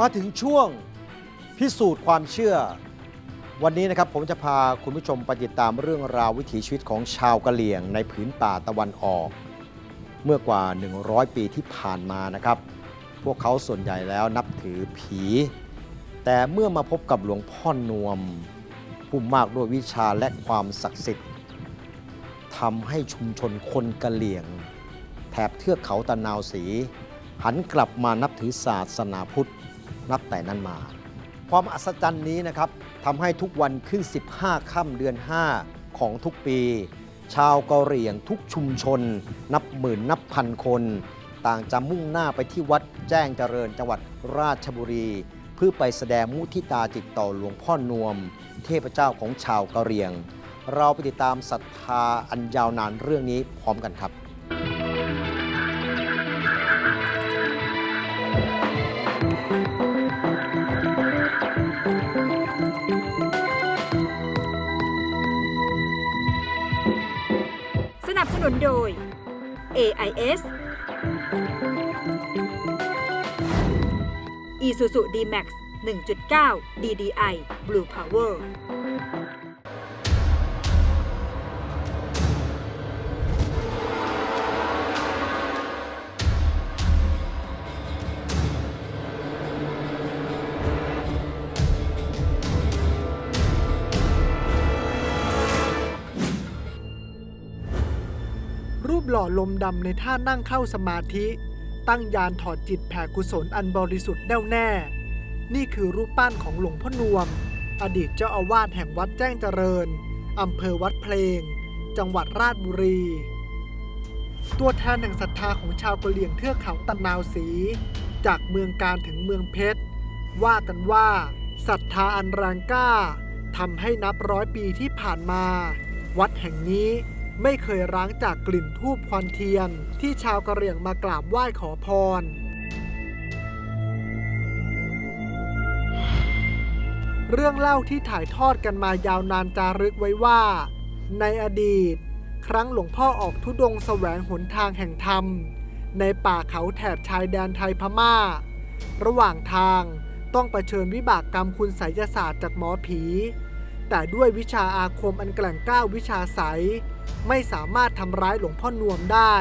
มาถึงช่วงพิสูจน์ความเชื่อ วันนี้นะครับผมจะพาคุณผู้ชมไปติดตามเรื่องราววิถีชีวิตของชาวกะเหรี่ยงในผืนป่าตะวันออก เมื่อกว่า 100 ปีที่ผ่านมานะครับ พวกเขาส่วนใหญ่แล้วนับถือผี แต่เมื่อมาพบกับหลวงพ่อนวม ผู้มากด้วยวิชาและความศักดิ์สิทธิ์ทำให้ชุมชนคนกะเหรี่ยง แถบเทือกเขาตะนาวศรีหันกลับมานับถือศาสนาพุทธ นับแต่นั้นมา ความอัศจรรย์นี้นะครับทำให้ทุกวันขึ้น 15 ค่ำเดือน 5 ของทุกปี ชาวกะเหรี่ยงทุกชุมชน นับหมื่นนับพันคน ต่างจะมุ่งหน้าไปที่วัดแจ้งเจริญจังหวัดราชบุรี เพื่อไปแสดงมุทิตาจิตต่อหลวงพ่อนวม เทพเจ้าของชาวกะเหรี่ยง เราไปติดตามศรัทธาอันยาวนานเรื่องนี้พร้อมกันครับ โดย AIS Isuzu D-Max 1.9 DDI Blue Power หล่อลมดำในท่านั่งเข้าสมาธิ ตั้งยานถอดจิตแผ่กุศลอันบริสุทธิ์แน่วแน่ นี่คือรูปปั้นของหลวงพ่อนวม อดีตเจ้าอาวาสแห่งวัดแจ้งเจริญอำเภอวัดเพลง จังหวัดราชบุรี ตัวแทนแห่งศรัทธาของชาวกะเหรี่ยงเทือกเขาตะนาวศรีจากเมืองการถึงเมืองเพชร ว่ากันว่าศรัทธาอันแรงกล้าทำให้นับร้อยปีที่ผ่านมา วัดแห่งนี้ ไม่เคยร้างจากกลิ่นทูบควันเทียน ที่ชาวกะเหรี่ยงมากราบไหว้ขอพร เรื่องเล่าที่ถ่ายทอดกันมายาวนานจารึกไว้ว่า ในอดีต ครั้งหลวงพ่อออกทุดงแสวงหนทางแห่งธรรม ในป่าเขาแถบชายแดนไทยพม่า ระหว่างทางต้องเผชิญวิบากกรรมคุณไสยศาสตร์จากหมอผี แต่ด้วยวิชาอาคมอันแกล่งกล้าวิชาใส ไม่สามารถทำร้ายหลวงพ่อนวมได้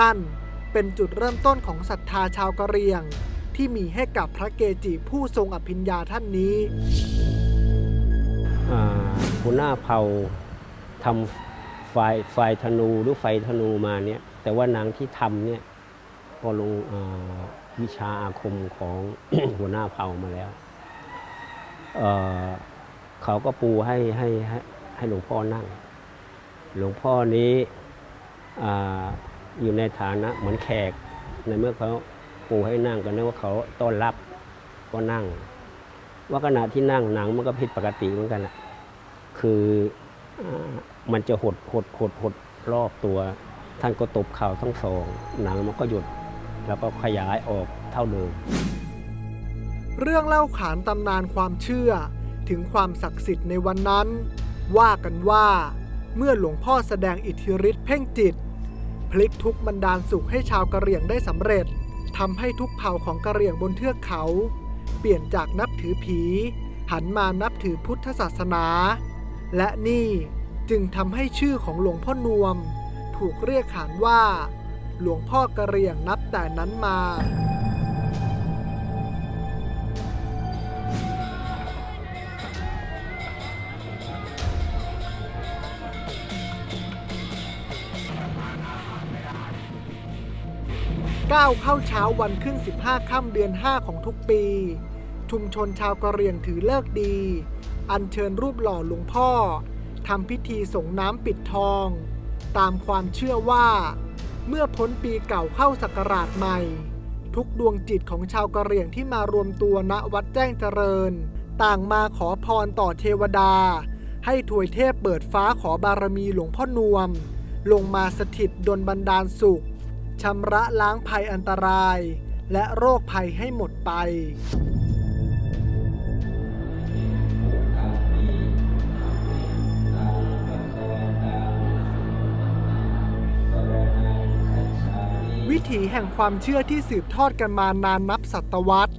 นั่นเป็นจุดเริ่มต้นของศรัทธาชาวกะเหรี่ยง ที่มีให้กับพระเกจิผู้ทรงอภิญญาท่านนี้หัวหน้าเผ่าทำไฟไฟธนูหรือไฟธนูมาเนี่ยแต่ว่านางที่ทำเนี่ยก็ลงวิชาอาคมของหัวหน้าเผ่ามาแล้วเเขาก็ปูให้ให้ให้ให้หลวงพ่อนั่ง หลวงพ่อนี้ออยู่ในฐานะเหมือนแขก ในเมื่อเขาปูให้นั่งก็นึกว่าเขาต้อนรับก็นั่ง ว่าขณะที่นั่งหนังมันก็ผิดปกติเหมือนกันแหละคืออมันจะหดหดหดหดรอบตัว ท่านก็ตบเข่าทั้งสอง หนังมันก็หยุดแล้วก็ขยายออกเท่าเดิมเรื่องเล่าขานตำนานความเชื่อถึงความศักดิ์สิทธิ์ในวันนั้น ว่ากันว่า เมื่อหลวงพ่อแสดงอิทธิฤทธิ์เพ่งจิต พลิกทุกบันดาลสุขให้ชาวกะเหรี่ยงได้สำเร็จทำให้ทุกเผ่าของกะเหรี่ยงบนเทือกเขา เปลี่ยนจากนับถือผี หันมานับถือพุทธศาสนา และนี่จึงทำให้ชื่อของหลวงพ่อนวม ถูกเรียกขานว่า หลวงพ่อกะเหรี่ยงนับแต่นั้นมา ก้าวเข้าเช้าวันขึ้น 15 ค่ำเดือน 5 ของทุกปี ชุมชนชาวกะเหรี่ยงถือเลิกดี อัญเชิญรูปหล่อหลวงพ่อทำพิธีส่งน้ำปิดทอง ตามความเชื่อว่า เมื่อพ้นปีเก่าเข้าศักราชใหม่ ทุกดวงจิตของชาวกะเหรี่ยงที่มารวมตัวณวัดแจ้งเจริญ ต่างมาขอพรต่อเทวดา ให้ถวยเทพเปิดฟ้าขอบารมีหลวงพ่อนวม ลงมาสถิตดลบันดาลสุข ชำระล้างภัยอันตราย และโรคภัยให้หมดไป วิถีแห่งความเชื่อที่สืบทอดกันมานานนับศตวรรษ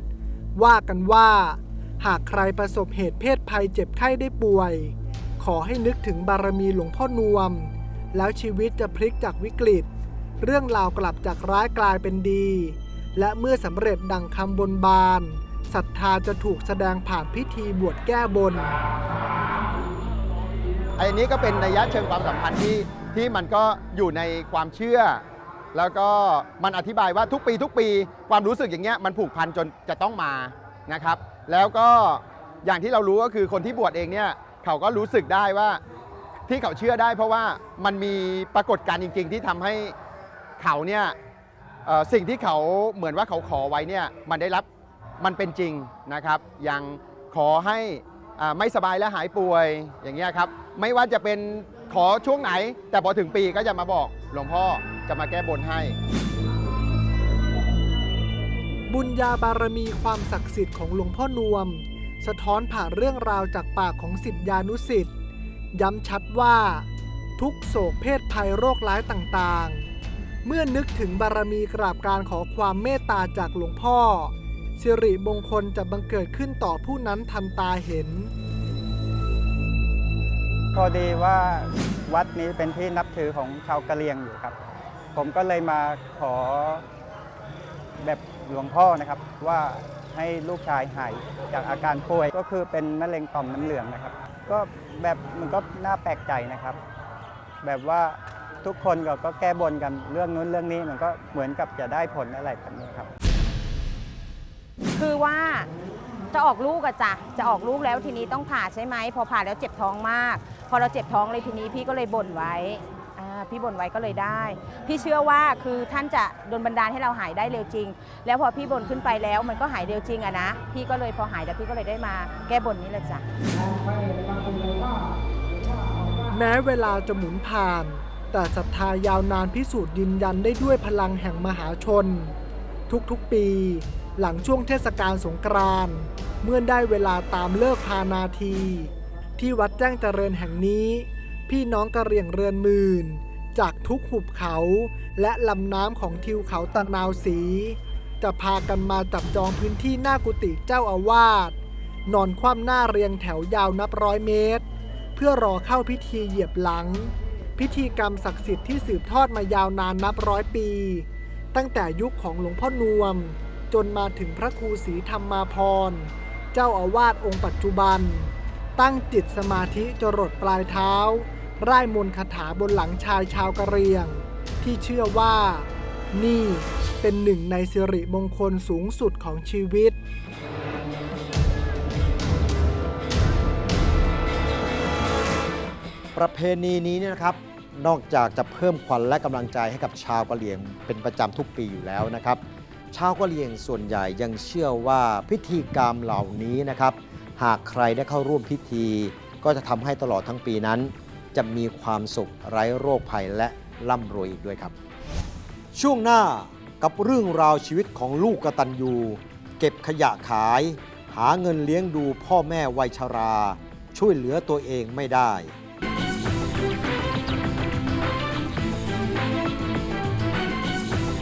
ว่ากันว่า หากใครประสบเหตุเพศภัยเจ็บไข้ได้ป่วย ขอให้นึกถึงบารมีหลวงพ่อนวม แล้วชีวิตจะพลิกจากวิกฤต เรื่องราวกลับจากร้ายกลายเป็นดี และเมื่อสำเร็จดังคำบนบานศรัทธาจะถูกแสดงผ่านพิธีบวชแก้บนอันนี้ก็เป็นนัยยะเชิงความสัมพันธ์ที่ที่มันก็อยู่ในความเชื่อ แล้วก็มันอธิบายว่าทุกปีทุกปีความรู้สึกอย่างเงี้ยมันผูกพันจนจะต้องมานะครับ แล้วก็อย่างที่เรารู้ก็คือคนที่บวชเองเนี่ยเขาก็รู้สึกได้ว่าที่เขาเชื่อได้เพราะว่ามันมีปรากฏการณ์จริง ๆ ที่ทำให้ เขาเนี่ยสิ่งที่เขาเหมือนว่าเขาขอไว้เนี่ยมันได้รับมันเป็นจริงนะครับอย่างขอให้อ่าไม่สบายและหายป่วยอย่างเงี้ยครับไม่ว่าจะเป็นขอช่วงไหน แต่พอถึงปีก็จะมาบอกหลวงพ่อจะมาแก้บนให้ บุญญาบารมีความศักดิ์สิทธิ์ของหลวงพ่อนวม สะท้อนผ่านเรื่องราวจากปากของสิทธิานุสิทธิ์ย้ำชัดว่า ทุกโศกเพศภัยโรคร้ายต่างๆ เมื่อนึกถึงบารมีกราบการขอความเมตตาจากหลวงพ่อ สิริมงคลจะบังเกิดขึ้นต่อผู้นั้นทันตาเห็น พอดีว่าวัดนี้เป็นที่นับถือของชาวกะเหรี่ยงอยู่ครับ ผมก็เลยมาขอแบบหลวงพ่อนะครับว่าให้ลูกชายหายจากอาการป่วยก็คือเป็นมะเร็งต่อมน้ำเหลืองนะครับ ก็แบบมันก็น่าแปลกใจนะครับ แบบว่า ทุกคนก็ก็แก้บนกันเรื่องนู้นเรื่องนี้มันก็เหมือนกับจะได้ผลอะไรแบบนี้ครับ คือว่าจะออกลูกอะจ้ะจะออกลูกแล้วทีนี้ต้องผ่าใช่ไหมพอผ่าแล้วเจ็บท้องมาก พอเราเจ็บท้องเลยทีนี้พี่ก็เลยบ่นไว้อ่าพี่บ่นไว้ก็เลยได้ พี่เชื่อว่าคือท่านจะดลบันดาลให้เราหายได้เร็วจริง แล้วพอพี่บ่นขึ้นไปแล้วมันก็หายเร็วจริงอะนะพี่ก็เลยพอหายแล้วพี่ก็เลยได้มาแก้บนนี้แหละจ้ะแม้เวลาจะหมุนผ่าน แต่ศรัทธายาวนานพิสูจน์ยืนยันได้ด้วยพลังแห่งมหาชน ทุกๆปีหลังช่วงเทศกาลสงกรานต์เมื่อได้เวลาตามเลิกพานาที ที่วัดแจ้งเจริญแห่งนี้ พี่น้องกระเหรี่ยงเรือนหมื่น จากทุกหุบเขาและลำน้ำของทิวเขาตะนาวสี จะพากันมาจับจองพื้นที่หน้ากุฏิเจ้าอาวาสนอนคว่ำหน้าเรียงแถวยาวนับร้อยเมตร เพื่อรอเข้าพิธีเหยียบหลัง พิธีกรรมศักดิ์สิทธิ์ที่สืบทอดมายาวนานนับร้อยปี ตั้งแต่ยุคของหลวงพ่อนวม จนมาถึงพระครูศรีธรรมาพร เจ้าอาวาสองค์ปัจจุบัน ตั้งจิตสมาธิจรดปลายเท้าร่ายมนต์คาถาบนหลังชายชาวกะเรียง ที่เชื่อว่า นี่เป็นหนึ่งในสิริมงคลสูงสุดของชีวิตประเพณีนี้เนี่ยนะครับ นอกจากจะเพิ่มขวัญและกำลังใจให้กับชาวกะเหรี่ยงเป็นประจำทุกปีอยู่แล้วนะครับ ชาวกะเหรี่ยงส่วนใหญ่ยังเชื่อว่าพิธีกรรมเหล่านี้นะครับ หากใครได้เข้าร่วมพิธี ก็จะทำให้ตลอดทั้งปีนั้น จะมีความสุขไร้โรคภัยและร่ำรวยอีกด้วยครับ ช่วงหน้ากับเรื่องราวชีวิตของลูกกตัญญูเก็บขยะขาย หาเงินเลี้ยงดูพ่อแม่วัยชรา ช่วยเหลือตัวเองไม่ได้